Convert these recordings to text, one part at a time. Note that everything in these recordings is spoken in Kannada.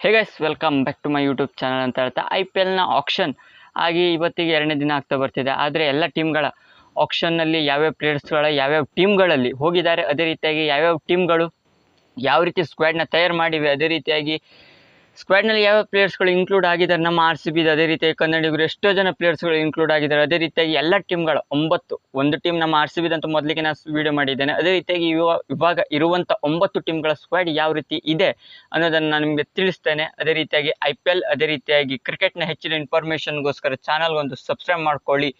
Hey guys welcome back to my YouTube channel ಅಂತ ಹೇಳ್ತಾ ಐ ಪಿ ಎಲ್ನ ಆಕ್ಷನ್ ಆಗಿ ಇವತ್ತಿಗೆ ಎರಡನೇ ದಿನ ಆಗ್ತಾ ಬರ್ತಿದೆ. ಆದರೆ ಎಲ್ಲ ಟೀಮ್ಗಳ ಆಕ್ಷನ್ನಲ್ಲಿ ಯಾವ್ಯಾವ ಪ್ಲೇಯರ್ಸ್ಗಳ ಯಾವ್ಯಾವ ಟೀಮ್ಗಳಲ್ಲಿ ಹೋಗಿದ್ದಾರೆ, ಅದೇ ರೀತಿಯಾಗಿ ಯಾವ್ಯಾವ ಟೀಮ್ಗಳು ಯಾವ ರೀತಿ ಸ್ಕ್ವಾಡ್ನ ತಯಾರು ಮಾಡಿವೆ, ಅದೇ ರೀತಿಯಾಗಿ ಸ್ಕ್ವಾಡ್ನಲ್ಲಿ ಯಾವ ಪ್ಲೇಯರ್ಸ್ಗಳು ಇನ್ಕ್ಲೂಡ್ ಆಗಿದ್ದಾರೆ? ನಮ್ಮ ಆರ್ ಸಿ ಬಿದು ಅದೇ ರೀತಿಯಾಗಿ ಕನ್ನಡಿಗರು ಎಷ್ಟೋ ಜನ ಪ್ಲೇಯರ್ಸ್ಗಳು ಇನ್ಕ್ಲೂಡ್ ಆಗಿದ್ದಾರೆ. ಅದೇ ರೀತಿಯಾಗಿ ಎಲ್ಲ ಟೀಮ್ಗಳು ಒಂಬತ್ತು. ಒಂದು ಟೀಮ್ ನಮ್ಮ ಆರ್ ಸಿ ಬಿದಂತೂ ಮೊದಲಿಗೆ ನಾನು ವಿಡಿಯೋ ಮಾಡಿದ್ದೇನೆ. ಅದೇ ರೀತಿಯಾಗಿ ಇವ ಇವಾಗ ಇರುವಂಥ ಒಂಬತ್ತು ಟೀಮ್ಗಳ ಸ್ಕ್ವಾಡ್ ಯಾವ ರೀತಿ ಇದೆ ಅನ್ನೋದನ್ನು ನಾನು ನಿಮಗೆ ತಿಳಿಸ್ತೇನೆ. ಅದೇ ರೀತಿಯಾಗಿ ಐ ಪಿ ಎಲ್ ಅದೇ ರೀತಿಯಾಗಿ ಕ್ರಿಕೆಟ್ನ ಹೆಚ್ಚಿನ ಇನ್ಫಾರ್ಮೇಷನ್ಗೋಸ್ಕರ ಚಾನಲ್ಗೊಂದು ಸಬ್ಸ್ಕ್ರೈಬ್ ಮಾಡ್ಕೊಳ್ಳಿ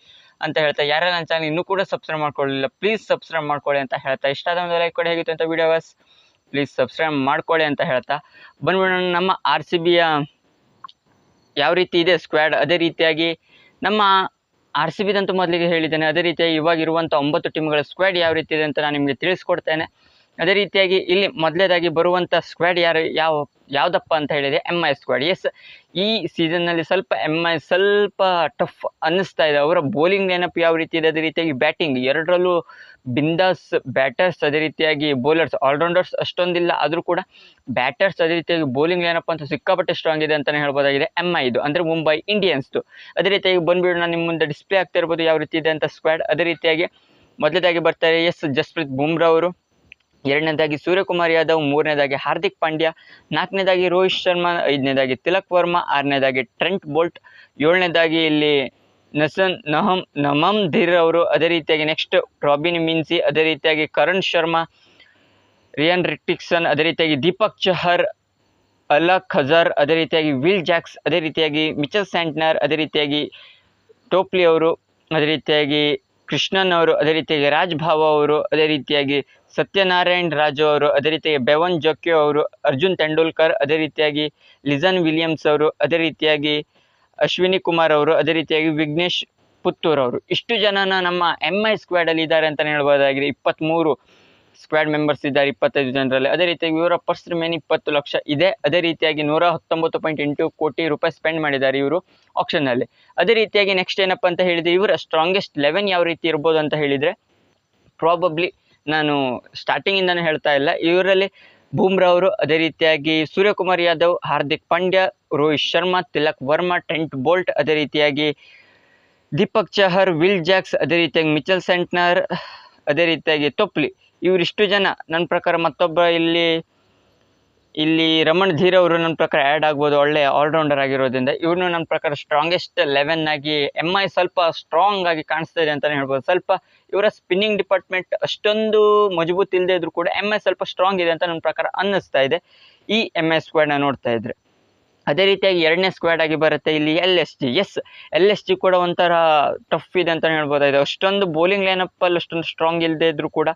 ಅಂತ ಹೇಳ್ತಾ, ಯಾರೆಲ್ಲ ನನ್ನ ಚಾನಲ್ ಇನ್ನೂ ಕೂಡ ಸಬ್ಸ್ಕ್ರೈಬ್ ಮಾಡ್ಕೊಳ್ಳಿಲ್ಲ ಪ್ಲೀಸ್ ಸಬ್ಸ್ಕ್ರೈಬ್ ಮಾಡ್ಕೊಳ್ಳಿ ಅಂತ ಹೇಳ್ತಾ. ಇಷ್ಟ ಆದ ಒಂದು ಲೈಕ್ ಕೊಡಿ ಹೇಗಿತ್ತು ಅಂತ ವಿಡಿಯೋಸ್ ಪ್ಲೀಸ್ ಸಬ್ಸ್ಕ್ರೈಬ್ ಮಾಡ್ಕೊಳ್ಳಿ ಅಂತ ಹೇಳ್ತಾ. ಬಂದ್ಬಿಡೋಣ, ನಮ್ಮ ಆರ್ ಸಿ ಬಿಯ ಯಾವ ರೀತಿ ಇದೆ ಸ್ಕ್ವಾಡ್ ಅದೇ ರೀತಿಯಾಗಿ ನಮ್ಮ ಆರ್ ಸಿ ಬಿದಂತೂ ಮೊದಲಿಗೆ ಹೇಳಿದ್ದೇನೆ, ಅದೇ ರೀತಿಯಾಗಿ ಇವಾಗಿರುವಂಥ ಒಂಬತ್ತು ಟೀಮ್ಗಳ ಸ್ಕ್ವಾಡ್ ಯಾವ ರೀತಿ ಇದೆ ಅಂತ ನಾನು ನಿಮಗೆ ತಿಳಿಸ್ಕೊಡ್ತೇನೆ. ಅದೇ ರೀತಿಯಾಗಿ ಇಲ್ಲಿ ಮೊದಲೇದಾಗಿ ಬರುವಂಥ ಸ್ಕ್ವಾಡ್ ಯಾರು, ಯಾವ, ಯಾವುದಪ್ಪ ಅಂತ ಹೇಳಿದೆ ಎಂ ಐ ಸ್ಕ್ವಾಡ್ ಎಸ್ ಈ ಸೀಸನ್ನಲ್ಲಿ ಸ್ವಲ್ಪ ಎಂ ಐ ಸ್ವಲ್ಪ ಟಫ್ ಅನ್ನಿಸ್ತಾ ಇದೆ. ಅವರ ಬೌಲಿಂಗ್ ನೆನಪು ಯಾವ ರೀತಿ ಇದೆ? ಅದೇ ರೀತಿಯಾಗಿ ಬ್ಯಾಟಿಂಗ್ ಎರಡರಲ್ಲೂ ಬಿಂದಾಸ್ ಬ್ಯಾಟರ್ಸ್ ಅದೇ ರೀತಿಯಾಗಿ ಬೌಲರ್ಸ್ ಆಲ್ರೌಂಡರ್ಸ್ ಅಷ್ಟೊಂದಿಲ್ಲ. ಆದರೂ ಕೂಡ ಬ್ಯಾಟರ್ಸ್ ಅದೇ ರೀತಿಯಾಗಿ ಬೌಲಿಂಗ್ ಏನಪ್ಪ ಅಂತ ಸಿಕ್ಕಾಪಟ್ಟೆ ಸ್ಟ್ರಾಂಗ್ ಇದೆ ಅಂತಲೇ ಹೇಳ್ಬೋದಾಗಿದೆ ಎಂ ಐ ಇದು ಅಂದರೆ ಮುಂಬೈ ಇಂಡಿಯನ್ಸ್ದು ಅದೇ ರೀತಿಯಾಗಿ ಬಂದ್ಬಿಡೋಣ ನಾನು ನಿಮ್ಮ ಮುಂದೆ ಡಿಸ್ಪ್ಲೇ ಆಗ್ತಾ ಇರ್ಬೋದು ಯಾವ ರೀತಿ ಇದೆ ಅಂತ ಸ್ಕ್ವಾಡ್ ಅದೇ ರೀತಿಯಾಗಿ ಮೊದಲೇದಾಗಿ ಬರ್ತಾರೆ ಎಸ್ ಜಸ್ಪ್ರೀತ್ ಬುಮ್ರಾ ಅವರು. ಎರಡನೇದಾಗಿ ಸೂರ್ಯಕುಮಾರ್ ಯಾದವ್, ಮೂರನೇದಾಗಿ ಹಾರ್ದಿಕ್ ಪಾಂಡ್ಯ, ನಾಲ್ಕನೇದಾಗಿ ರೋಹಿತ್ ಶರ್ಮಾ, ಐದನೇದಾಗಿ ತಿಲಕ್ ವರ್ಮಾ, ಆರನೇದಾಗಿ ಟ್ರೆಂಟ್ ಬೋಲ್ಟ್, ಏಳನೇದಾಗಿ ಇಲ್ಲಿ ನಸನ್ ನಹಮ್ ನಮಮ್ ಧೀರ್ ಅವರು, ಅದೇ ರೀತಿಯಾಗಿ ನೆಕ್ಸ್ಟ್ ರಾಬಿನ್ ಮಿನ್ಸಿ, ಅದೇ ರೀತಿಯಾಗಿ ಕರಣ್ ಶರ್ಮಾ, ರಿಯನ್ ರಿಟಿಕ್ಸನ್ ಅದೇ ರೀತಿಯಾಗಿ ದೀಪಕ್ ಚಹರ್ ಅಲಕ್ ಖಜಾರ್, ಅದೇ ರೀತಿಯಾಗಿ ವಿಲ್ ಜಾಕ್ಸ್, ಅದೇ ರೀತಿಯಾಗಿ ಮಿಚಲ್ ಸ್ಯಾಂಟ್ನರ್, ಅದೇ ರೀತಿಯಾಗಿ ಟೋಪ್ಲಿ ಅವರು, ಅದೇ ರೀತಿಯಾಗಿ ಕೃಷ್ಣನ್ ಅವರು ಅದೇ ರೀತಿಯಾಗಿ ರಾಜ್ ಭಾವ ಅವರು, ಅದೇ ರೀತಿಯಾಗಿ ಸತ್ಯನಾರಾಯಣ್ ರಾಜು ಅವರು, ಅದೇ ರೀತಿಯಾಗಿ ಬೆವನ್ ಜೊಕ್ಯೋ ಅವರು, ಅರ್ಜುನ್ ತೆಂಡೂಲ್ಕರ್, ಅದೇ ರೀತಿಯಾಗಿ ಲಿಜನ್ ವಿಲಿಯಮ್ಸ್ ಅವರು, ಅದೇ ರೀತಿಯಾಗಿ ಅಶ್ವಿನಿ ಕುಮಾರ್ ಅವರು, ಅದೇ ರೀತಿಯಾಗಿ ವಿಘ್ನೇಶ್ ಪುತ್ತೂರ್ ಅವರು. ಇಷ್ಟು ಜನನ ನಮ್ಮ ಎಂ ಐ ಸ್ಕ್ವಾಡಲ್ಲಿ ಇದ್ದಾರೆ ಅಂತಲೇ ಹೇಳ್ಬೋದಾಗಿದೆ. ಇಪ್ಪತ್ತ್ಮೂರು ಸ್ಕ್ವಾಡ್ ಮೆಂಬರ್ಸ್ ಇದ್ದಾರೆ ಇಪ್ಪತ್ತೈದು ಜನರಲ್ಲಿ. ಅದೇ ರೀತಿಯಾಗಿ ಇವರ ಪರ್ಸ್ ಮೇನ್ ಇಪ್ಪತ್ತು ಲಕ್ಷ ಇದೆ. ಅದೇ ರೀತಿಯಾಗಿ ನೂರ ಹತ್ತೊಂಬತ್ತು ಪಾಯಿಂಟ್ ಎಂಟು ಕೋಟಿ ರೂಪಾಯಿ ಸ್ಪೆಂಡ್ ಮಾಡಿದ್ದಾರೆ ಇವರು ಆಕ್ಷನ್ನಲ್ಲಿ ಅದೇ ರೀತಿಯಾಗಿ ನೆಕ್ಸ್ಟ್ ಏನಪ್ಪ ಅಂತ ಹೇಳಿದರೆ, ಇವರ ಸ್ಟ್ರಾಂಗೆಸ್ಟ್ ಲೆವೆನ್ ಯಾವ ರೀತಿ ಇರ್ಬೋದು ಅಂತ ಹೇಳಿದರೆ ಪ್ರಾಬಬ್ಲಿ ನಾನು ಸ್ಟಾರ್ಟಿಂಗಿಂದನೇ ಹೇಳ್ತಾ ಇಲ್ಲ. ಇವರಲ್ಲಿ ಬೂಮ್ರಾ ಅವರು, ಅದೇ ರೀತಿಯಾಗಿ ಸೂರ್ಯಕುಮಾರ್ ಯಾದವ್, ಹಾರ್ದಿಕ್ ಪಾಂಡ್ಯ, ರೋಹಿತ್ ಶರ್ಮಾ, ತಿಲಕ್ ವರ್ಮಾ ಟೆಂಟ್ ಬೋಲ್ಟ್, ಅದೇ ರೀತಿಯಾಗಿ ದೀಪಕ್ ಚಹರ್, ವಿಲ್ ಜಾಕ್ಸ್, ಅದೇ ರೀತಿಯಾಗಿ ಮಿಚಲ್ ಸೆಂಟ್ನರ್ ಅದೇ ರೀತಿಯಾಗಿ ತೊಪ್ಲಿ. ಇವರಿಷ್ಟು ಜನ. ನನ್ನ ಪ್ರಕಾರ ಮತ್ತೊಬ್ಬ ಇಲ್ಲಿ ಇಲ್ಲಿ ರಮಣ್ ಧೀರ್ ಅವರು ನನ್ನ ಪ್ರಕಾರ ಆ್ಯಡ್ ಆಗ್ಬೋದು, ಒಳ್ಳೆ ಆಲ್ರೌಂಡರ್ ಆಗಿರೋದ್ರಿಂದ. ಇವನು ನನ್ನ ಪ್ರಕಾರ ಸ್ಟ್ರಾಂಗೆಸ್ಟ್ ಲೆವೆನ್ ಆಗಿ ಎಂ ಐ ಸ್ವಲ್ಪ ಸ್ಟ್ರಾಂಗ್ ಆಗಿ ಕಾಣಿಸ್ತಾ ಇದೆ ಅಂತಲೇ ಹೇಳ್ಬೋದು. ಸ್ವಲ್ಪ ಇವರ ಸ್ಪಿನ್ನಿಂಗ್ ಡಿಪಾರ್ಟ್ಮೆಂಟ್ ಅಷ್ಟೊಂದು ಮಜಬೂತ್ ಇಲ್ಲದೆ ಇದ್ರೂ ಕೂಡ ಎಂ ಐ ಸ್ವಲ್ಪ ಸ್ಟ್ರಾಂಗ್ ಇದೆ ಅಂತ ನನ್ನ ಪ್ರಕಾರ ಅನ್ನಿಸ್ತಾ ಇದೆ. ಈ ಎಂ ಐ ಸ್ಕ್ವಾಡ್ನ ನೋಡ್ತಾ ಇದ್ರೆ. ಅದೇ ರೀತಿಯಾಗಿ ಎರಡನೇ ಸ್ಕ್ವಾಡ್ ಆಗಿ ಬರುತ್ತೆ. ಇಲ್ಲಿ L S G L S G G ಕೂಡ ಒಂಥರ ಟಫ್ ಇದೆ ಅಂತಲೇ ಹೇಳ್ಬೋದಾಗಿದೆ. ಅಷ್ಟೊಂದು ಬೌಲಿಂಗ್ ಲೈನಪ್ಪಲ್ಲಿ ಅಷ್ಟೊಂದು ಸ್ಟ್ರಾಂಗ್ ಇಲ್ಲದೆ ಇದ್ದರೂ ಕೂಡ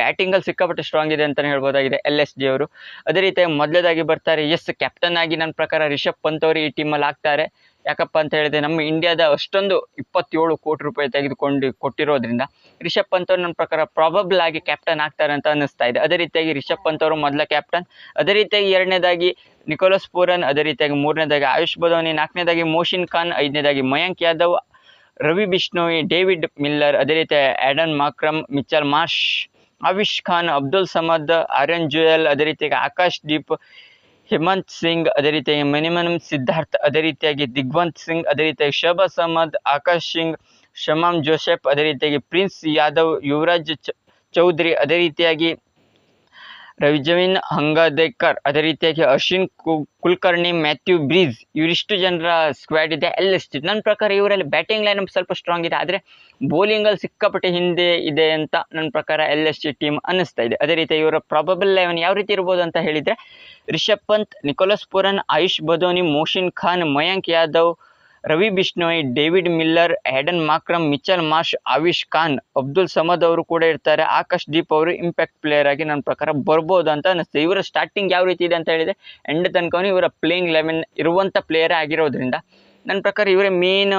ಬ್ಯಾಟಿಂಗಲ್ಲಿ ಸಿಕ್ಕಾಪಟ್ಟೆ ಸ್ಟ್ರಾಂಗ್ ಇದೆ ಅಂತಲೇ ಹೇಳ್ಬೋದಾಗಿದೆ ಎಲ್ ಎಸ್ ಜಿ ಅವರು. ಅದೇ ರೀತಿಯಾಗಿ ಮೊದಲೇದಾಗಿ ಬರ್ತಾರೆ. ಎಸ್ ಕ್ಯಾಪ್ಟನ್ ಆಗಿ ನನ್ನ ಪ್ರಕಾರ ರಿಷಬ್ ಪಂತ್ ಅವರು ಈ ಟೀಮಲ್ಲಿ ಆಗ್ತಾರೆ. ಯಾಕಪ್ಪ ಅಂತ ಹೇಳಿದ್ರೆ ನಮ್ಮ ಇಂಡಿಯಾದ ಅಷ್ಟೊಂದು ಇಪ್ಪತ್ತೇಳು ಕೋಟಿ ರೂಪಾಯಿ ತೆಗೆದುಕೊಂಡು ಕೊಟ್ಟಿರೋದ್ರಿಂದ ರಿಷಬ್ ಪಂತ್ ಅವರು ನನ್ನ ಪ್ರಕಾರ ಪ್ರಾಬಬಲ್ ಆಗಿ ಕ್ಯಾಪ್ಟನ್ ಆಗ್ತಾರೆ ಅಂತ ಅನ್ನಿಸ್ತಾ ಇದೆ. ಅದೇ ರೀತಿಯಾಗಿ ರಿಷಬ್ ಪಂತ್ ಅವರು ಮೊದಲ ಕ್ಯಾಪ್ಟನ್ ಅದೇ ರೀತಿಯಾಗಿ ಎರಡನೇದಾಗಿ ನಿಕೋಲಸ್ ಪೂರನ್, ಅದೇ ರೀತಿಯಾಗಿ ಮೂರನೇದಾಗಿ ಆಯುಷ್ ಬದೋನಿ, ನಾಲ್ಕನೇದಾಗಿ ಮೋಷಿನ್ ಖಾನ್, ಐದನೇದಾಗಿ ಮಯಾಂಕ್ ಯಾದವ್, ರವಿ ಬಿಷ್ಣೋಯಿ, ಡೇವಿಡ್ ಮಿಲ್ಲರ್, ಅದೇ ರೀತಿ Aiden Markram, Mitchell Marsh Avesh Khan, Abdul Samad, Aryan Juyal, ಅದೇ ರೀತಿಯಾಗಿ ಆಕಾಶ್ ದೀಪ್, ಹೇಮಂತ್ ಸಿಂಗ್, ಅದೇ ರೀತಿಯಾಗಿ ಮಿನಿಮಮ್ ಸಿದ್ಧಾರ್ಥ್, ಅದೇ ರೀತಿಯಾಗಿ ದಿಗ್ವಂತ್ ಸಿಂಗ್, ಅದೇ ರೀತಿಯಾಗಿ ಶಬ ಸಮದ್, ಆಕಾಶ್ ಸಿಂಗ್ ಶಮಾಮ್ ಜೋಸೆಫ್ ಅದೇ ರೀತಿಯಾಗಿ ಪ್ರಿನ್ಸ್ ಯಾದವ್ ಯುವರಾಜ್ ಚೌಧರಿ ಅದೇ ರೀತಿಯಾಗಿ ರವಿಜವಿನ್ ಹಂಗಾದೇಕರ್ ಅದೇ ರೀತಿಯಾಗಿ ಅಶ್ವಿನ್ ಕುಲಕರ್ಣಿ ಮ್ಯಾಥ್ಯೂ ಬ್ರೀಜ್ ಇವರಿಷ್ಟು ಜನರ ಸ್ಕ್ವಾಡ್ ಇದೆ. ಎಲ್ ಎಸ್ ಟಿ ನನ್ನ ಪ್ರಕಾರ ಇವರಲ್ಲಿ ಬ್ಯಾಟಿಂಗ್ ಲೈನ್ ಸ್ವಲ್ಪ ಸ್ಟ್ರಾಂಗ್ ಇದೆ. ಆದರೆ ಬೌಲಿಂಗಲ್ಲಿ ಸಿಕ್ಕಾಪಟ್ಟೆ ಹಿಂದೆ ಇದೆ ಅಂತ ನನ್ನ ಪ್ರಕಾರ ಎಲ್ ಎಸ್ ಟಿ ಟೀಮ್ ಅನ್ನಿಸ್ತಾ ಇದೆ. ಅದೇ ರೀತಿ ಇವರ ಪ್ರಾಬಬಲ್ ಲೆವೆನ್ ಯಾವ ರೀತಿ ಇರ್ಬೋದು ಅಂತ ಹೇಳಿದರೆ Rishabh Pant, Nicholas Pooran, Ayush Badoni, Mohsin Khan, Mayank Yadav Ravi Bishnoi, David Miller Aiden Markram, Mitchell Marsh, Avesh Khan, Abdul Samad ಅವರು ಕೂಡ ಇರ್ತಾರೆ. ಆಕಾಶ್ ದೀಪ್ ಅವರು ಇಂಪ್ಯಾಕ್ಟ್ ಪ್ಲೇಯರ್ ಆಗಿ ನನ್ನ ಪ್ರಕಾರ ಬರ್ಬೋದು ಅಂತ ಅನ್ನಿಸ್ತದೆ ಇವರ ಸ್ಟಾರ್ಟಿಂಗ್ ಯಾವ ರೀತಿ ಇದೆ ಅಂತ ಹೇಳಿದೆ ಎಂಡ್ ತನಕ ಇವರ ಪ್ಲೇಯಿಂಗ್ ಲೆವೆನ್ ಇರುವಂಥ ಪ್ಲೇಯರೇ ಆಗಿರೋದ್ರಿಂದ ನನ್ನ ಪ್ರಕಾರ ಇವರೇ ಮೇನ್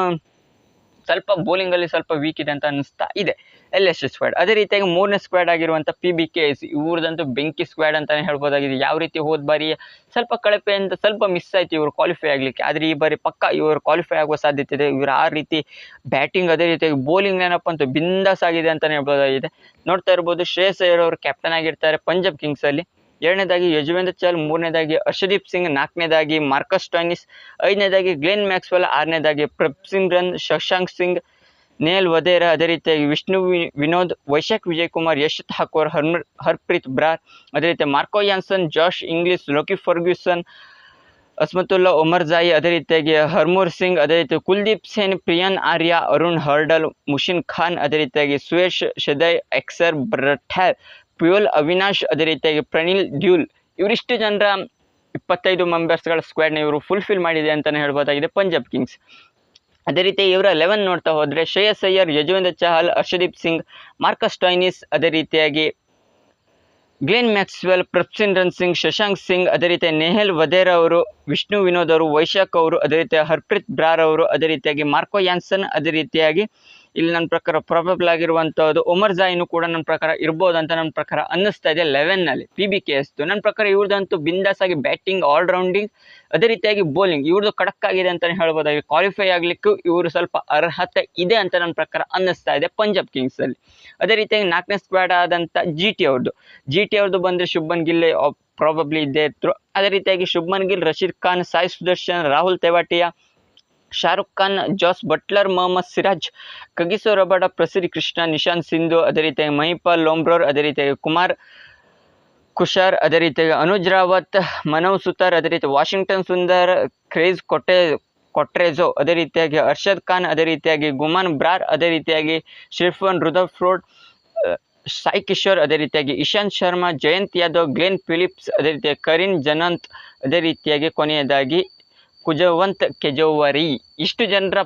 ಸ್ವಲ್ಪ ಬೌಲಿಂಗಲ್ಲಿ ಸ್ವಲ್ಪ ವೀಕ್ ಇದೆ ಅಂತ ಅನ್ನಿಸ್ತಾ ಇದೆ. ಎಲ್ ಎಸ್ ಸ್ಕ್ವಾಡ್ ಅದೇ ರೀತಿಯಾಗಿ ಮೂರನೇ ಸ್ಕ್ವಾಡ್ ಆಗಿರುವಂಥ ಪಿ ಬಿ ಕೆ ಎಸ್ ಇವ್ರದಂತೂ ಬೆಂಕಿ ಸ್ಕ್ವಾಡ್ ಅಂತಲೇ ಹೇಳ್ಬೋದಾಗಿದೆ. ಯಾವ ರೀತಿ ಹೋದ ಬಾರಿ ಸ್ವಲ್ಪ ಕಳಪೆಯಿಂದ ಸ್ವಲ್ಪ ಮಿಸ್ ಆಯ್ತು ಇವರು ಕ್ವಾಲಿಫೈ ಆಗಲಿಕ್ಕೆ. ಆದರೆ ಈ ಬಾರಿ ಪಕ್ಕ ಇವರು ಕ್ವಾಲಿಫೈ ಆಗುವ ಸಾಧ್ಯತೆ ಇದೆ. ಇವರು ಆ ರೀತಿ ಬ್ಯಾಟಿಂಗ್ ಅದೇ ರೀತಿಯಾಗಿ ಬೌಲಿಂಗ್ ಏನಪ್ಪ ಅಂತೂ ಬಿಂದಾಸ್ ಆಗಿದೆ ಅಂತಲೇ ಹೇಳ್ಬೋದಾಗಿದೆ. ನೋಡ್ತಾ ಇರ್ಬೋದು ಶ್ರೇಯಸ್ ಅಯ್ಯರ್ ಅವರು ಕ್ಯಾಪ್ಟನ್ ಆಗಿರ್ತಾರೆ ಪಂಜಾಬ್ ಕಿಂಗ್ಸಲ್ಲಿ ಎರಡನೇದಾಗಿ ಯಜುವೇಂದ್ರ ಚಹಲ್ ಮೂರನೇದಾಗಿ ಅರ್ಷದೀಪ್ ಸಿಂಗ್, ನಾಲ್ಕನೇದಾಗಿ ಮಾರ್ಕಸ್ ಟಾನಿಸ್ ಐದನೇದಾಗಿ ಗ್ಲೆನ್ ಮ್ಯಾಕ್ಸ್ವೆಲ್, ಆರನೇದಾಗಿ ರನ್ ಶಶಾಂಕ್ ಸಿಂಗ್ ನೇಲ್ ವಧೇರ ಅದೇ ರೀತಿಯಾಗಿ ವಿಷ್ಣು ವಿನೋದ್, ವೈಶಾಖ್ ವಿಜಯ್ ಕುಮಾರ್ ಯಶ್ ಠಾಕೂರ್ ಹರ್ಮರ್ ಹರ್ಪ್ರೀತ್ ಬ್ರಾರ್ ಅದೇ ರೀತಿ Marco Jansen, Josh Inglis, Lockie Ferguson, Azmatullah Omarzai, ಅದೇ ರೀತಿಯಾಗಿ ಹರ್ಮೂರ್ ಸಿಂಗ್, ಅದೇ ರೀತಿ ಕುಲ್ದೀಪ್ ಸೇನ್, ಪ್ರಿಯಾನ್ ಆರ್ಯ, ಅರುಣ್ ಹರ್ಡಲ್ ಮುಷಿನ್ ಖಾನ್, ಅದೇ ರೀತಿಯಾಗಿ ಸುಯೇಶ್ ಶದಯ್ ಎಕ್ಸರ್ ಬ್ರಠ್ಯಾರ್ ಪ್ಯೂಲ್ ಅವಿನಾಶ್, ಅದೇ ರೀತಿಯಾಗಿ ಪ್ರನಿಲ್ ಡ್ಯೂಲ್ ಇವರಿಷ್ಟು ಜನರ ಇಪ್ಪತ್ತೈದು ಮೆಂಬರ್ಸ್ಗಳ ಸ್ಕ್ವಾಡ್ನ ಇವರು ಫುಲ್ಫಿಲ್ ಮಾಡಿದೆ ಅಂತಲೇ ಹೇಳ್ಬೋದಾಗಿದೆ ಪಂಜಾಬ್ ಕಿಂಗ್ಸ್. ಅದೇ ರೀತಿ ಇವರ ಲೆವೆನ್ ನೋಡ್ತಾ ಹೋದರೆ ಶ್ರೇಯಸ್ ಅಯ್ಯರ್, ಯಜುವೇಂದ್ರ ಚಹಲ್ ಅರ್ಷದೀಪ್ ಸಿಂಗ್, ಮಾರ್ಕಸ್ ಟಾಯ್ನಿಸ್ ಅದೇ ರೀತಿಯಾಗಿ ಗ್ಲೇನ್ ಮ್ಯಾಕ್ಸ್ವೆಲ್ ಪ್ರಭ್ಸಿಮ್ರನ್ ಸಿಂಗ್, ಶಶಾಂಕ್ ಸಿಂಗ್, ಅದೇ ರೀತಿ ನೆಹಲ್ ವಧೇರ್ ಅವರು, ವಿಷ್ಣು ವಿನೋದ್ ಅವರು, ವೈಶಾಖ್ ಅವರು, ಅದೇ ರೀತಿ ಹರ್ಪ್ರೀತ್ ಬ್ರಾರ್ ಅವರು, ಅದೇ ರೀತಿಯಾಗಿ ಮಾರ್ಕೋ ಯಾನ್ಸನ್, ಅದೇ ರೀತಿಯಾಗಿ ಇಲ್ಲಿ ನನ್ನ ಪ್ರಕಾರ ಪ್ರಾಬಬಲ್ ಆಗಿರುವಂಥದ್ದು ಒಮರ್ ಜಾಯಿನು ಕೂಡ ನನ್ನ ಪ್ರಕಾರ ಇರ್ಬೋದು ಅಂತ ನನ್ನ ಪ್ರಕಾರ ಅನ್ನಿಸ್ತಾ ಇದೆ ಲೆವೆನ್ನಲ್ಲಿ ಪಿ ಬಿ ಕೆ ಎಸ್ದು ನನ್ನ ಪ್ರಕಾರ ಇವ್ರದಂತೂ ಬಿಂದಾಸ್ ಆಗಿ ಬ್ಯಾಟಿಂಗ್ ಆಲ್ರೌಂಡಿಂಗ್ ಅದೇ ರೀತಿಯಾಗಿ ಬೌಲಿಂಗ್ ಇವ್ರದ್ದು ಕಡಕ್ ಆಗಿದೆ ಅಂತಲೇ ಹೇಳ್ಬೋದಾಗಿ ಕ್ವಾಲಿಫೈ ಆಗಲಿಕ್ಕೂ ಇವರು ಸ್ವಲ್ಪ ಅರ್ಹತೆ ಇದೆ ಅಂತ ನನ್ನ ಪ್ರಕಾರ ಅನ್ನಿಸ್ತಾ ಇದೆ ಪಂಜಾಬ್ ಕಿಂಗ್ಸಲ್ಲಿ ಅದೇ ರೀತಿಯಾಗಿ ನಾಲ್ಕನೇ ಸ್ಕ್ವಾಡ್ ಆದಂಥ ಜಿ ಟಿ ಅವ್ರದ್ದು ಜಿ ಟಿ ಅವ್ರದ್ದು ಬಂದರೆ ಶುಭನ್ ಗಿಲ್ಲೆ ಪ್ರಾಬಬ್ಲಿ ಇದ್ದೇ ಇತ್ತು ಅದೇ ರೀತಿಯಾಗಿ Shubman Gill, Rashid Khan, Sai Sudarshan, Rahul Tewatia Shahrukh Khan Jos Buttler Mohammed Siraj Kagiso Rabada Prasidh Krishna Nishant Sindhu ಅದೇ ರೀತಿಯಾಗಿ ಮಹಿಪಾಲ್ ಲೋಂಬ್ರೋರ್ ಅದೇ ರೀತಿಯಾಗಿ ಕುಮಾರ್ ಕುಶಾರ್ ಅದೇ ರೀತಿಯಾಗಿ ಅನುಜ್ ರಾವತ್ ಮನೋ ಸುತಾರ್ ಅದೇ ರೀತಿ ವಾಷಿಂಗ್ಟನ್ ಸುಂದರ್ ಕ್ರೇಜ್ ಕೊಟ್ಟೆ ಕೊಟ್ರೇಜೋ ಅದೇ ರೀತಿಯಾಗಿ ಅರ್ಷದ್ ಖಾನ್ ಅದೇ ರೀತಿಯಾಗಿ ಗುಮಾನ್ ಬ್ರಾರ್ ಅದೇ ರೀತಿಯಾಗಿ ಶಿರ್ಫನ್ ರುದಫ್ರೋಡ್ ಸಾಯಿ ಕಿಶೋರ್ ಅದೇ ರೀತಿಯಾಗಿ ಇಶಾಂತ್ ಶರ್ಮಾ ಜಯಂತ್ ಯಾದವ್ ಗ್ಲೆನ್ ಫಿಲಿಪ್ಸ್ ಅದೇ ರೀತಿಯಾಗಿ ಕರೀನ್ ಜನಂತ್ ಅದೇ ರೀತಿಯಾಗಿ ಕೊನೆಯದಾಗಿ ಕುಜವಂತ್ ಕೆಜೋವರಿ. ಇಷ್ಟು ಜನರ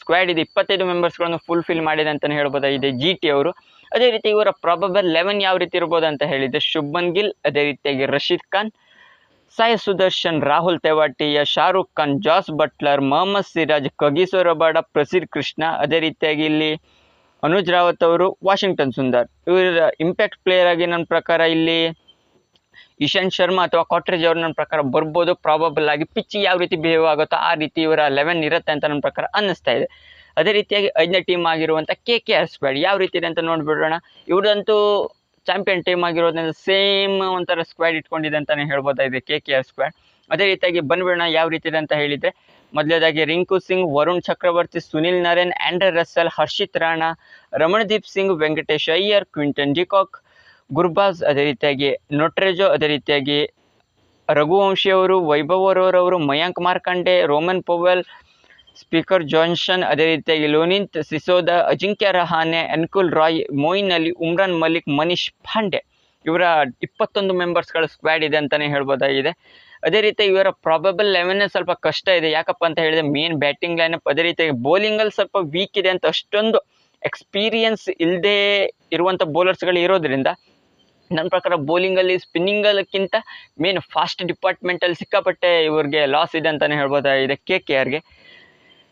ಸ್ಕ್ವಾಡ್ ಇದೆ. ಇಪ್ಪತ್ತೈದು ಮೆಂಬರ್ಸ್ಗಳನ್ನು ಫುಲ್ಫಿಲ್ ಮಾಡಿದೆ ಅಂತಲೇ ಹೇಳ್ಬೋದಾಗಿದೆ ಜಿ ಟಿ ಅವರು. ಅದೇ ರೀತಿ ಇವರ ಪ್ರಾಬಬಲ್ ಲೆವೆನ್ ಯಾವ ರೀತಿ ಇರ್ಬೋದು ಅಂತ ಹೇಳಿದೆ ಶುಭನ್ ಗಿಲ್ ಅದೇ ರೀತಿಯಾಗಿ Rashid Khan Sai Sudarshan Rahul Tewatia Shahrukh Khan Jos Buttler Mohammed Siraj Kagiso Rabada Prasidh Krishna ಅದೇ ರೀತಿಯಾಗಿ ಇಲ್ಲಿ ಅನುಜ್ ರಾವತ್ ಅವರು ವಾಷಿಂಗ್ಟನ್ ಸುಂದರ್ ಇವರ ಇಂಪ್ಯಾಕ್ಟ್ ಪ್ಲೇಯರ್ ಆಗಿ ನನ್ನ ಪ್ರಕಾರ ಇಲ್ಲಿ ಇಶಾಂತ್ ಶರ್ಮಾ ಅಥವಾ ಕಾಟ್ರೇಜ್ ಅವರು ನನ್ನ ಪ್ರಕಾರ ಬರ್ಬೋದು. ಪ್ರಾಬಬಲ್ ಆಗಿ ಪಿಚ್ ಯಾವ ರೀತಿ ಬಿಹೇವ್ ಆಗುತ್ತೋ ಆ ರೀತಿ ಇವರ ಲೆವೆನ್ ಇರುತ್ತೆ ಅಂತ ನನ್ನ ಪ್ರಕಾರ ಅನ್ನಿಸ್ತಾ ಇದೆ. ಅದೇ ರೀತಿಯಾಗಿ ಐದನೇ ಟೀಮ್ ಆಗಿರುವಂಥ ಕೆ ಕೆ ಆರ್ ಸ್ಕ್ವಾಡ್ ಯಾವ ರೀತಿ ಇದೆ ಅಂತ ನೋಡಿಬಿಡೋಣ. ಇವ್ರದಂತೂ ಚಾಂಪಿಯನ್ ಟೀಮ್ ಆಗಿರೋದ್ರಿಂದ ಸೇಮ್ ಒಂಥರ ಸ್ಕ್ವಾಡ್ ಇಟ್ಕೊಂಡಿದೆ ಅಂತಲೇ ಹೇಳ್ಬೋದಾಗಿದೆ ಕೆ ಕೆ ಆರ್ ಸ್ಕ್ವಾಡ್ ಅದೇ ರೀತಿಯಾಗಿ ಬಂದ್ಬಿಡೋಣ ಯಾವ ರೀತಿ ಇದೆ ಅಂತ ಹೇಳಿದರೆ ಮೊದಲೇದಾಗಿ Rinku Singh, Varun Chakravarthy, Sunil Narine Andre Russell Harshit Rana, Ramandeep Singh, Venkatesh Iyer, Quinton de Kock Gurbaz ಅದೇ ರೀತಿಯಾಗಿ, ನೊಟ್ರೆಜೋ ಅದೇ ರೀತಿಯಾಗಿ, ರಘುವಂಶಿಯವರು ವೈಭವ್ ಅವರವರು Mayank Markande, Rovman Powell, Spencer Johnson ಅದೇ ರೀತಿಯಾಗಿ, ಲೋನಿಂತ್ ಸಿಸೋದ, ಅಜಿಂಕ್ಯ ರಹಾನೆ, ಅನ್ಕುಲ್ ರಾಯ್ ಮೊಯಿನ್ ಅಲಿ ಉಮ್ರಾನ್ ಮಲಿಕ್, ಮನೀಶ್ ಪಾಂಡೆ ಇವರ ಇಪ್ಪತ್ತೊಂದು ಮೆಂಬರ್ಸ್ಗಳ ಸ್ಕ್ವಾಡ್ ಇದೆ ಅಂತಲೇ ಹೇಳ್ಬೋದಾಗಿದೆ. ಅದೇ ರೀತಿ ಇವರ ಪ್ರಾಬಬಲ್ ಲೆವೆನ್ ಸ್ವಲ್ಪ ಕಷ್ಟ ಇದೆ. ಯಾಕಪ್ಪ ಅಂತ ಹೇಳಿದ್ರೆ ಮೇನ್ ಬ್ಯಾಟಿಂಗ್ ಲೈನಪ್ ಅದೇ ರೀತಿಯಾಗಿ ಬೌಲಿಂಗಲ್ಲಿ ಸ್ವಲ್ಪ ವೀಕ್ ಇದೆ ಅಂತ ಅಷ್ಟೊಂದು ಎಕ್ಸ್ಪೀರಿಯನ್ಸ್ ಇಲ್ಲದೆ ಇರುವಂಥ ಬೌಲರ್ಸ್ಗಳು ಇರೋದ್ರಿಂದ ನನ್ನ ಪ್ರಕಾರ ಬೌಲಿಂಗಲ್ಲಿ ಸ್ಪಿನ್ನಿಂಗಲ್ಕ್ಕಿಂತ ಮೇನ್ ಫಾಸ್ಟ್ ಡಿಪಾರ್ಟ್ಮೆಂಟಲ್ಲಿ ಸಿಕ್ಕಾಪಟ್ಟೆ ಇವ್ರಿಗೆ ಲಾಸ್ ಇದೆ ಅಂತಲೇ ಹೇಳ್ಬೋದಾಗಿದೆ K K ಆರ್ಗೆ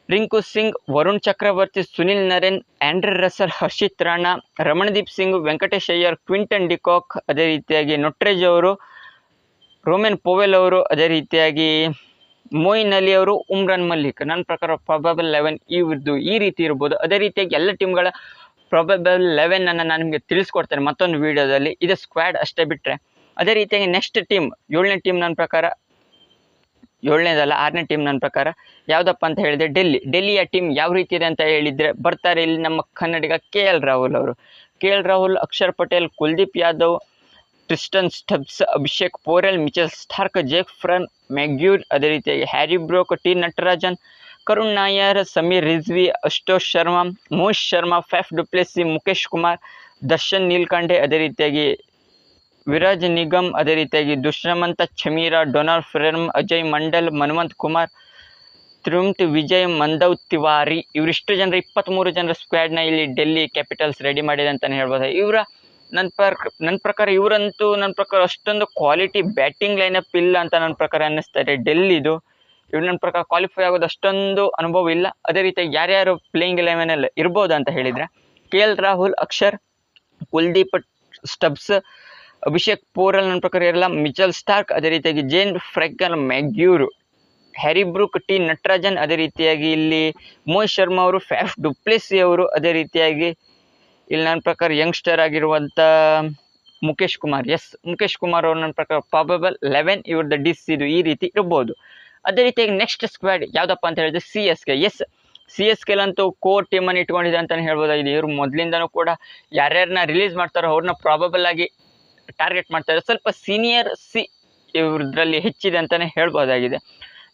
Rinku Singh, Varun Chakravarthy, Sunil Narine Andre Russell Harshit Rana, Ramandeep Singh, Venkatesh Iyer, Quinton de Kock, ಅದೇ ರೀತಿಯಾಗಿ ನೊಟ್ರೇಜ್ ಅವರು, ರೋಮೆನ್ ಪೋವೆಲ್ ಅವರು, ಅದೇ ರೀತಿಯಾಗಿ ಮೊಯಿನ್ ಅಲಿ ಅವರು, ಉಮ್ರಾನ್ ಮಲ್ಲಿಕ್. ನನ್ನ ಪ್ರಕಾರ ಪ್ರಾಬಬಲ್ ಲೆವೆನ್ ಇವ್ರದ್ದು ಈ ರೀತಿ ಇರ್ಬೋದು. ಅದೇ ರೀತಿಯಾಗಿ ಎಲ್ಲ ಟೀಮ್ಗಳ ಪ್ರಾಬಬಲ್ ಲೆವೆನನ್ನು ನಾನು ನಿಮಗೆ ತಿಳಿಸ್ಕೊಡ್ತೇನೆ ಮತ್ತೊಂದು ವಿಡಿಯೋದಲ್ಲಿ ಇದು ಸ್ಕ್ವಾಡ್ ಅಷ್ಟೇ ಬಿಟ್ಟರೆ ಅದೇ ರೀತಿಯಾಗಿ ನೆಕ್ಸ್ಟ್ ಟೀಮ್ ಏಳನೇ ಟೀಮ್ ನನ್ನ ಪ್ರಕಾರ, ಏಳನೇದಲ್ಲ, ಆರನೇ ಟೀಮ್ ನನ್ನ ಪ್ರಕಾರ ಯಾವುದಪ್ಪ ಅಂತ ಹೇಳಿದ್ರೆ ಡೆಲ್ಲಿ. ಡೆಲ್ಲಿಯ ಟೀಮ್ ಯಾವ ರೀತಿ ಇದೆ ಅಂತ ಹೇಳಿದರೆ ಬರ್ತಾರೆ ಇಲ್ಲಿ ನಮ್ಮ ಕನ್ನಡಿಗ ಕೆ ಎಲ್ ರಾಹುಲ್ ಅವರು. K L Rahul, Axar Patel, Kuldeep Yadav, Tristan Stubbs, Abhishek Porel, Mitchell Starc, Jake Fraser, McGurk, ಅದೇ ರೀತಿಯಾಗಿ Harry Brook, T Natarajan Karun Nair, Sameer Rizvi Ashutosh Sharma, Mohit Sharma Faf du Plessis Mukesh Kumar, Darshan Nalkande ಅದೇ ರೀತಿಯಾಗಿ, ವಿರಾಜ್ ನಿಗಮ್ ಅದೇ ರೀತಿಯಾಗಿ ದುಷ್ಯಮಂತ ಛಮೀರಾ, ಡೊನಾಲ್ಡ್ ಫ್ರೆರ್ಮ್ ಅಜಯ್ ಮಂಡಲ್, ಮನ್ವಂತ್ ಕುಮಾರ್, ತ್ರಿವಂತ್ ವಿಜಯ್, ಮಂದವ್ ತಿವಾರಿ, ಇವರಿಷ್ಟು ಜನರ ಇಪ್ಪತ್ತ್ಮೂರು ಜನರ ಸ್ಕ್ವಾಡ್ನ ಇಲ್ಲಿ ಡೆಲ್ಲಿ ಕ್ಯಾಪಿಟಲ್ಸ್ ರೆಡಿ ಮಾಡಿದೆ ಅಂತಲೇ ಹೇಳ್ಬೋದು. ಇವರ ನನ್ನ ಪ್ರಕ್ ನನ್ನ ಪ್ರಕಾರ ಇವರಂತೂ ನನ್ನ ಪ್ರಕಾರ ಅಷ್ಟೊಂದು ಕ್ವಾಲಿಟಿ ಬ್ಯಾಟಿಂಗ್ ಲೈನಪ್ ಇಲ್ಲ ಅಂತ ನನ್ನ ಪ್ರಕಾರ ಅನ್ನಿಸ್ತಾ ಇದೆ. ಡೆಲ್ಲಿದು ಇವ್ರು ನನ್ನ ಪ್ರಕಾರ ಕ್ವಾಲಿಫೈ ಆಗೋದು ಅಷ್ಟೊಂದು ಅನುಭವ ಇಲ್ಲ. ಅದೇ ರೀತಿಯಾಗಿ ಯಾರ್ಯಾರು ಪ್ಲೇಯಿಂಗ್ ಲೆವೆನಲ್ಲಿ ಇರ್ಬೋದು ಅಂತ ಹೇಳಿದರೆ, K L Rahul, Axar, Kuldeep Stubbs Abhishek, Porel ನನ್ನ ಪ್ರಕಾರ ಇರಲ್ಲ, ಮಿಚಲ್ ಸ್ಟಾರ್ಕ್, ಅದೇ ರೀತಿಯಾಗಿ Jake Fraser McGurk Harry Brook T Natarajan, ಅದೇ ರೀತಿಯಾಗಿ ಇಲ್ಲಿ ಮೋಹಿತ್ ಶರ್ಮಾ ಅವರು, ಫ್ಯಾಫ್ ಡುಪ್ಲೆಸಿ ಅವರು, ಅದೇ ರೀತಿಯಾಗಿ ಇಲ್ಲಿ ನನ್ನ ಪ್ರಕಾರ ಯಂಗ್ಸ್ಟರ್ ಆಗಿರುವಂಥ ಮುಖೇಶ್ ಕುಮಾರ್. ಎಸ್ ಮುಖೇಶ್ ಕುಮಾರ್ ಅವರು ನನ್ನ ಪ್ರಕಾರ ಪ್ರಾಬಬಲ್ ಲೆವೆನ್ ಇವ್ರದ್ದು ಡಿಸ್ ಇದು ಈ ರೀತಿ ಇರ್ಬೋದು. ಅದೇ ರೀತಿಯಾಗಿ ನೆಕ್ಸ್ಟ್ ಸ್ಕ್ವಾಡ್ ಯಾವುದಪ್ಪ ಅಂತ ಹೇಳಿದ್ರೆ C S K C S S ಕೆಲಂತೂ ಕೋರ್ ಟೀಮನ್ನು ಇಟ್ಕೊಂಡಿದೆ ಅಂತಲೇ ಹೇಳ್ಬೋದಾಗಿದೆ. ಇವರು ಮೊದಲಿಂದನೂ ಕೂಡ ಯಾರ್ಯಾರನ್ನ ರಿಲೀಸ್ ಮಾಡ್ತಾರೋ ಅವ್ರನ್ನ ಪ್ರಾಬಬಲ್ ಆಗಿ ಟಾರ್ಗೆಟ್ ಮಾಡ್ತಾರೆ. ಸ್ವಲ್ಪ ಸೀನಿಯರ್ ಸಿ ಇವ್ರದ್ರಲ್ಲಿ ಹೆಚ್ಚಿದೆ ಅಂತಲೇ ಹೇಳ್ಬೋದಾಗಿದೆ.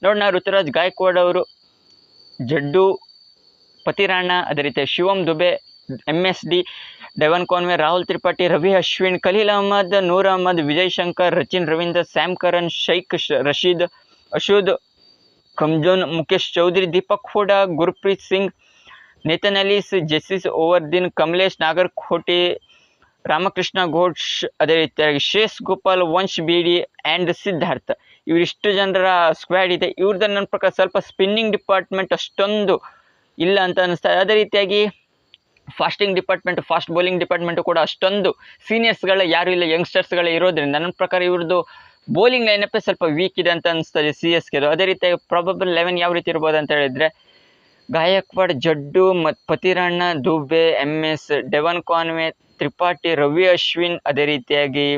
ನೋಡೋಣ ಋತುರಾಜ್ ಗಾಯಕ್ವಾಡ್ ಅವರು, ಜಡ್ಡು ಪತಿರಾಣ ಅದೇ ರೀತಿ Shivam Dube M S D Devon Conway, Rahul Tripathi, Ravi Ashwin Khaleel Ahmed, Noor Ahmad, Vijay Shankar, Rachin Ravindra, Sam Curran, Shaik Rasheed ಅಶೋದ್, Kamboj Mukesh Choudhary, Deepak Hooda, Gurpreet Singh Ellis over Overton, Kamlesh Nagarkoti, Ramakrishna Ghosh, ಅದೇ ರೀತಿಯಾಗಿ ಶ್ರೇಯಸ್ ಗೋಪಾಲ್, ವಂಶ್ ಬಿಡಿ ಆ್ಯಂಡ್ ಸಿದ್ಧಾರ್ಥ. ಇವರಿಷ್ಟು ಜನರ ಸ್ಕ್ವಾಡ್ ಇದೆ. ಇವ್ರದ್ದು ನನ್ನ ಪ್ರಕಾರ ಸ್ವಲ್ಪ ಸ್ಪಿನ್ನಿಂಗ್ ಡಿಪಾರ್ಟ್ಮೆಂಟ್ ಅಷ್ಟೊಂದು ಇಲ್ಲ ಅಂತ ಅನಿಸ್ತಾ ಅದೇ ರೀತಿಯಾಗಿ fasting department fast bowling department ಕೂಡ ಅಷ್ಟೊಂದು ಸೀನಿಯರ್ಸ್ಗಳ ಯಾರು ಇಲ್ಲ ಯಂಗ್ಸ್ಟರ್ಸ್ಗಳೇ ಇರೋದ್ರಿಂದ ನನ್ನ ಪ್ರಕಾರ ಇವ್ರದ್ದು ಬೌಲಿಂಗ್ ಲೈನಪ್ಪೇ ಸ್ವಲ್ಪ ವೀಕ್ ಇದೆ ಅಂತ ಅನಿಸ್ತದೆ ಸಿ ಎಸ್ ಕೆದು ಅದೇ ರೀತಿಯಾಗಿ ಪ್ರಾಬಬಲ್ ಲೆವೆನ್ ಯಾವ ರೀತಿ ಇರ್ಬೋದು ಅಂತ ಹೇಳಿದರೆ, ಗಾಯಕ್ವಾಡ್, ಜಡ್ಡು ಮತ್ತು Pathirana, Dube M S Devon Conway Tripathi Ravi Ashwin ಅದೇ ರೀತಿಯಾಗಿ,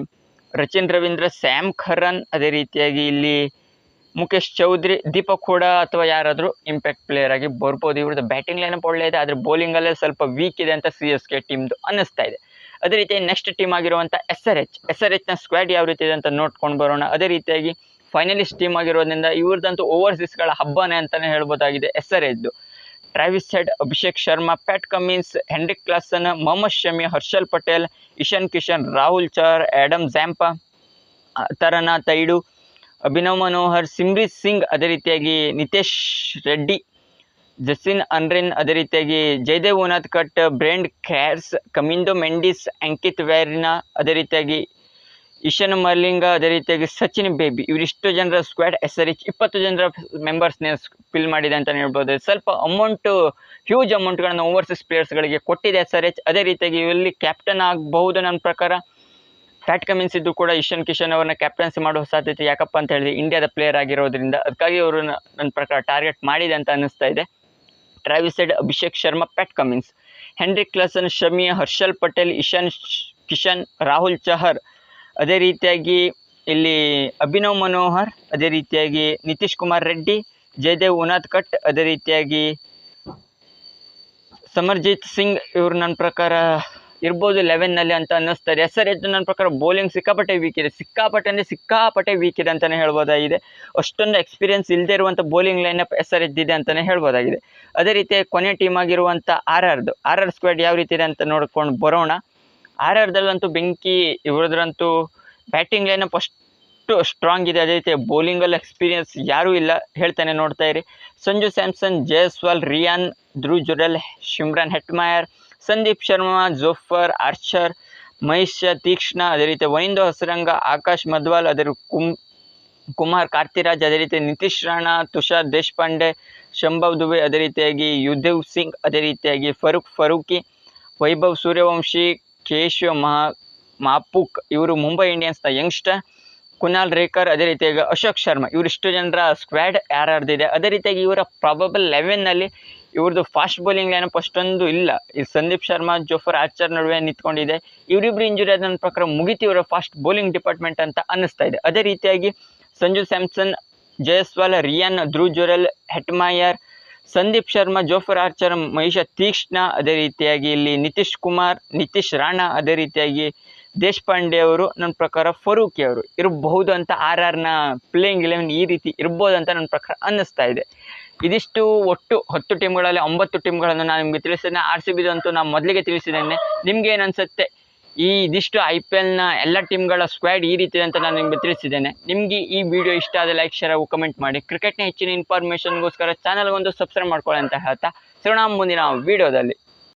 ರಚಿನ್ ರವೀಂದ್ರ ಸ್ಯಾಮ್ ಖರನ್ ಅದೇ ರೀತಿಯಾಗಿ ಇಲ್ಲಿ ಮುಖೇಶ್ ಚೌಧರಿ, ದೀಪಕ್ ಕೂಡ ಅಥವಾ ಯಾರಾದರೂ ಇಂಪ್ಯಾಕ್ಟ್ ಪ್ಲೇಯರ್ ಆಗಿ ಬರ್ಬೋದು. ಇವ್ರದ್ದು ಬ್ಯಾಟಿಂಗ್ ಲೈನಪ್ ಒಳ್ಳೆ ಇದೆ ಆದರೆ ಬೌಲಿಂಗಲ್ಲೇ ಸ್ವಲ್ಪ ವೀಕ್ ಇದೆ ಅಂತ ಸಿ ಎಸ್ ಕೆ ಟೀಮ್ದು ಅನ್ನಿಸ್ತಾ ಇದೆ. ಅದೇ ರೀತಿ ನೆಕ್ಸ್ಟ್ ಟೀಮ್ ಆಗಿರುವಂಥ S R H S R ಎಚ್ನ squad ಯಾವ ರೀತಿ ಇದೆ ಅಂತ ನೋಡ್ಕೊಂಡು ಬರೋಣ. ಅದೇ ರೀತಿಯಾಗಿ ಫೈನಲಿಸ್ಟ್ ಟೀಮ್ ಆಗಿರೋದ್ರಿಂದ ಇವ್ರದ್ದಂತೂ ಓವರ್ಸೀಸ್ಗಳ ಹಬ್ಬನೇ ಅಂತಲೇ ಹೇಳ್ಬೋದಾಗಿದೆ S R ಎಚ್ದು Travis Head Abhishek Sharma Pat Cummins Heinrich Klaasen Mohammed Shami Harshal Patel Ishan Kishan Rahul Chahar Adam Zampa Atharva Taide Abhinav Manohar Simarjeet Singh ಅದೇ ರೀತಿಯಾಗಿ ನಿತೇಶ್ ರೆಡ್ಡಿ ಜಸಿನ್ ಅನ್ರಿನ್ ಅದೇ ರೀತಿಯಾಗಿ Jaydev Unadkat, Brydon Carse, Kamindu Mendis, Ankit ವ್ಯಾರಿನ ಅದೇ ರೀತಿಯಾಗಿ, ಇಶನ್ ಮರ್ಲಿಂಗ ಅದೇ ರೀತಿಯಾಗಿ ಸಚಿನ್ ಬೇಬಿ. ಇವರಿಷ್ಟು ಜನರ ಸ್ಕ್ವಾಡ್ ಎಸ್ ಆರ್ ಎಚ್ ಇಪ್ಪತ್ತು ಜನರ ಮೆಂಬರ್ಸ್ನೇ ಫಿಲ್ ಮಾಡಿದೆ ಅಂತಲೇ ಹೇಳ್ಬೋದು. ಸ್ವಲ್ಪ ಅಮೌಂಟು ಹ್ಯೂಜ್ ಅಮೌಂಟ್ಗಳನ್ನು ಓವರ್ಸೀಸ್ ಪ್ಲೇಯರ್ಸ್ಗಳಿಗೆ ಕೊಟ್ಟಿದೆ ಎಸ್ ಆರ್ ಎಚ್ ಅದೇ ರೀತಿಯಾಗಿ ಇಲ್ಲಿ ಕ್ಯಾಪ್ಟನ್ ಆಗಬಹುದು ನನ್ನ ಪ್ರಕಾರ. ಫ್ಯಾಟ್ ಕಮಿನ್ಸ್ ಇದ್ದು ಕೂಡ ಇಶನ್ ಕಿಶನ್ ಅವರನ್ನ ಕ್ಯಾಪ್ಟನ್ಸಿ ಮಾಡುವ ಸಾಧ್ಯತೆ ಯಾಕಪ್ಪ ಅಂತ ಹೇಳಿದ್ರೆ ಇಂಡಿಯಾದ ಪ್ಲೇಯರ್ ಆಗಿರೋದ್ರಿಂದ. ಅದಕ್ಕಾಗಿ ಅವರು ನನ್ನ ಪ್ರಕಾರ ಟಾರ್ಗೆಟ್ ಮಾಡಿದೆ ಅಂತ ಅನ್ನಿಸ್ತಾ ಇದೆ. Travis Head Abhishek Sharma Pat Cummins Heinrich Klaasen Shami Harshal Patel Ishan Kishan Rahul Chahar ಅದೇ ರೀತಿಯಾಗಿ ಇಲ್ಲಿ ಅಭಿನವ್ ಮನೋಹರ್, ಅದೇ ರೀತಿಯಾಗಿ ನಿತೀಶ್ ಕುಮಾರ್ ರೆಡ್ಡಿ, ಜಯದೇವ್ ಉನಾಥ್ ಕಟ್, ಅದೇ ರೀತಿಯಾಗಿ ಸಮರ್ಜಿತ್ ಸಿಂಗ್ ಇವರು ನನ್ನ ಪ್ರಕಾರ ಇರ್ಬೋದು ಲೆವೆನ್ನಲ್ಲಿ ಅಂತ ಅನ್ನಿಸ್ತಾರೆ. ಎಸ್ ಆರ್ ಎಚ್ ನನ್ನ ಪ್ರಕಾರ ಬೌಲಿಂಗ್ ಸಿಕ್ಕಾಪಟ್ಟೆ ವೀಕ್ ಇದೆ. ಸಿಕ್ಕಾಪಟ್ಟೆ ಅಂದರೆ ಸಿಕ್ಕಾಪಟ್ಟೆ ವೀಕ್ ಇದೆ ಅಂತಲೇ ಹೇಳ್ಬೋದಾಗಿದೆ. ಅಷ್ಟೊಂದು ಎಕ್ಸ್ಪೀರಿಯನ್ಸ್ ಇಲ್ಲದೆ ಇರುವಂಥ bowling lineup S R H ಇದೆ ಅಂತಲೇ ಹೇಳ್ಬೋದಾಗಿದೆ. ಅದೇ ರೀತಿ ಕೊನೆ ಟೀಮ್ ಆಗಿರುವಂಥ ಆರ್ ಆರ್ದು ಆರ್ ಆರ್ ಸ್ಕ್ವಾಡ್ ಯಾವ ರೀತಿ ಇದೆ ಅಂತ ನೋಡ್ಕೊಂಡು ಬರೋಣ. ಆರ್ ಆರ್ದಲ್ಲಂತೂ ಬೆಂಕಿ ಇವ್ರದ್ರಂತೂ ಬ್ಯಾಟಿಂಗ್ ಲೈನಪ್ ಅಷ್ಟು ಸ್ಟ್ರಾಂಗ್ ಇದೆ. ಅದೇ ರೀತಿ ಬೌಲಿಂಗಲ್ಲಿ ಎಕ್ಸ್ಪೀರಿಯನ್ಸ್ ಯಾರೂ ಇಲ್ಲ ಹೇಳ್ತಾನೆ ನೋಡ್ತಾ ಇರಿ. Sanju Samson Jaiswal Riyan Dhruv Jurel Shimron Hetmyer Sandeep Sharma, Jofra, Archer, Maheesh, Theekshana ಅದೇ ರೀತಿ ವನಿಂದೋ ಹಸರಂಗ, ಆಕಾಶ್ ಮಧ್ವಾಲ್, ಅದೇ ಕುಂ, ಕುಮಾರ್ ಕಾರ್ತಿರಾಜ್, ಅದೇ ರೀತಿ ನಿತೀಶ್ ರಾಣಾ, ತುಷಾರ್ ದೇಶಪಾಂಡೆ, ಶಂಭವ್ ದುಬೆ ಅದೇ ರೀತಿಯಾಗಿ ಯುಧೇವ್ ಸಿಂಗ್, ಅದೇ ರೀತಿಯಾಗಿ ಫರೂಕ್ ಫರೂಕಿ, ವೈಭವ್ ಸೂರ್ಯವಂಶಿ, ಕೇಶವ್ ಮಹಾ, ಮಾಪುಕ್, ಇವರು ಮುಂಬೈ ಇಂಡಿಯನ್ಸ್ನ ಯಂಗ್ಸ್ಟರ್, ಕುನಾಲ್ ರೇಕರ್, ಅದೇ ರೀತಿಯಾಗಿ ಅಶೋಕ್ ಶರ್ಮಾ ಇವರಿಷ್ಟು ಜನರ ಸ್ಕ್ವಾಡ್ ಯಾರ್ಯಾರ್ದಿದೆ, ಅದೇ ರೀತಿಯಾಗಿ ಇವರ ಪ್ರಾಬಬಲ್ ಲೆವೆನ್ನಲ್ಲಿ ಇವ್ರದ್ದು ಫಾಸ್ಟ್ ಬೌಲಿಂಗ್ ಲೈನಪ್ ಅಷ್ಟೊಂದು ಇಲ್ಲ. ಈ ಸಂದೀಪ್ ಶರ್ಮಾ, ಜೋಫರ್ ಆರ್ಚರ್ ನಡುವೆ ನಿಂತ್ಕೊಂಡಿದೆ. ಇವರಿಬ್ರು ಇಂಜುರಿ ಆದ ನನ್ನ ಪ್ರಕಾರ ಮುಗಿತು ಇವರ ಫಾಸ್ಟ್ ಬೌಲಿಂಗ್ ಡಿಪಾರ್ಟ್ಮೆಂಟ್ ಅಂತ ಅನ್ನಿಸ್ತಾ ಇದೆ. ಅದೇ ರೀತಿಯಾಗಿ Sanju Samson, Jaiswal, Riyan, Dhruv Jurel, Hetmyer, Sandeep Sharma, Jofra Archer Maheesh Theekshana, ಅದೇ ರೀತಿಯಾಗಿ ಇಲ್ಲಿ ನಿತೀಶ್ ಕುಮಾರ್, ನಿತೀಶ್ ರಾಣಾ, ಅದೇ ರೀತಿಯಾಗಿ ದೇಶಪಾಂಡೆ ಅವರು, ನನ್ನ ಪ್ರಕಾರ ಫರೂಕಿ ಅವರು ಇರಬಹುದು ಅಂತ ಆರ್ ಆರ್ನ ಪ್ಲೇಯಿಂಗ್ ಇಲೆವೆನ್ ಈ ರೀತಿ ಇರ್ಬೋದು ಅಂತ ನನ್ನ ಪ್ರಕಾರ ಅನ್ನಿಸ್ತಾ ಇದೆ. ಇದಿಷ್ಟು ಒಟ್ಟು ಹತ್ತು ಟೀಮ್ಗಳಲ್ಲಿ ಒಂಬತ್ತು ಟೀಮ್ಗಳನ್ನು ನಾನು ನಿಮಗೆ ತಿಳಿಸಿದ್ದೇನೆ ಆರ್ ಸಿ ಬಿದಂತೂ ನಾನು ಮೊದಲಿಗೆ ತಿಳಿಸಿದ್ದೇನೆ. ನಿಮ್ಗೆ ಏನು ಅನ್ಸುತ್ತೆ? ಈ ಇದಿಷ್ಟು ಐ ಪಿ ಎಲ್ನ ಎಲ್ಲ ಟೀಮ್ಗಳ ಸ್ಕ್ವಾಡ್ ಈ ರೀತಿ ಅಂತ ನಾನು ನಿಮಗೆ ತಿಳಿಸಿದ್ದೇನೆ. ನಿಮಗೆ ಈ ವಿಡಿಯೋ ಇಷ್ಟ ಆದರೆ ಲೈಕ್ ಶೇರ್ ಹಾಗೂ ಕಮೆಂಟ್ ಮಾಡಿ. ಕ್ರಿಕೆಟ್ನ ಹೆಚ್ಚಿನ ಇನ್ಫಾರ್ಮೇಷನ್ಗೋಸ್ಕರ ಚಾನಲ್ಗೊಂದು ಸಬ್ಸ್ಕ್ರೈಬ್ ಮಾಡ್ಕೊಳ್ಳಿ ಅಂತ ಹೇಳ್ತಾ. ಸಿಗೋಣ ಮುಂದಿನ ವಿಡಿಯೋದಲ್ಲಿ